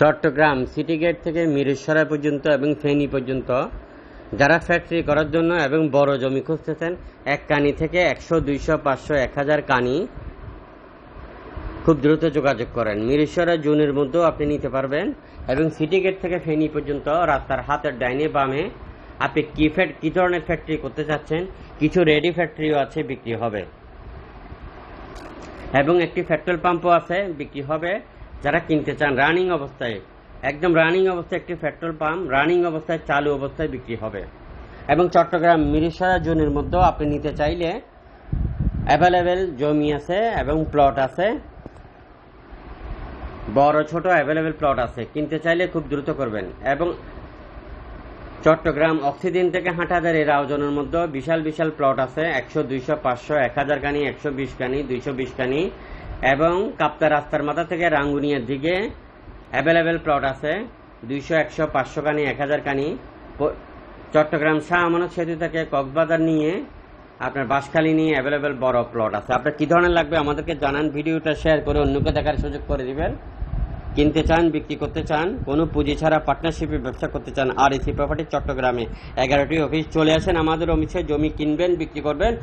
Chittagong city gate থেকে মিরেশ্বরা পর্যন্ত এবং ফেনী পর্যন্ত যারা ফ্যাক্টরি করার জন্য এবং বড় জমি খুঁজতেছেন, এক কানি থেকে একশো, দুইশো, পাঁচশো, এক হাজার কানি খুব দ্রুত যোগাযোগ করেন। মিরেশ্বরা জুনের মধ্যেও আপনি নিতে পারবেন এবং সিটি গেট থেকে ফেনী পর্যন্ত রাস্তার হাতের ডাইনে বামে আপনি কি ফ্যাট, কী ধরনের ফ্যাক্টরি করতে চাচ্ছেন, কিছু রেডি ফ্যাক্টরিও আছে, বিক্রি হবে। এবং একটি পেট্রোল পাম্পও আছে, বিক্রি হবে। যারা কিনতে চান রানিং অবস্থায়, একদম রানিং অবস্থায় একটি পেট্রোল পাম্প রানিং অবস্থায় চালু অবস্থায় বিক্রি হবে। এবং চট্টগ্রাম মিরিশরা জোনের মধ্যেও আপনি নিতে চাইলে অ্যাভেলেবেল জমি আছে এবং প্লট আছে। বড়, ছোট অ্যাভেলেবেল প্লট আছে। কিনতে চাইলে খুব দ্রুত করবেন। এবং চট্টগ্রাম অক্সিজেন থেকে হাঁটাদার এই রাউজনের মধ্যে বিশাল বিশাল প্লট আছে। একশো, দুইশো, পাঁচশো, এক হাজার কানি একশো বিশ কানি দুইশো বিশ কানি এবং কাপ্তা রাস্তার মাথা থেকে রাঙ্গুনিয়ার দিকে অ্যাভেলেবেল প্লট আছে। দুইশো, একশো, পাঁচশো কানি, এক হাজার কানি। চট্টগ্রাম শাহ আমানত সেতু থেকে কক্সবাজার নিয়ে আপনার বাঁশখালী নিয়ে অ্যাভেলেবেল বড় প্লট আছে। আপনার কী ধরনের লাগবে আমাদেরকে জানান, ভিডিওটা শেয়ার করে অন্যকে দেখার সুযোগ করে দিবেন। কিনতে চান, বিক্রি করতে চান, কোনো পুঁজি ছাড়া পার্টনারশিপে ব্যবসা করতে চান আর এসি প্রপার্টি চট্টগ্রামে। এগারোটি অফিস চলে আসেন আমাদের অফিসে, জমি কিনবেন, বিক্রি করবেন।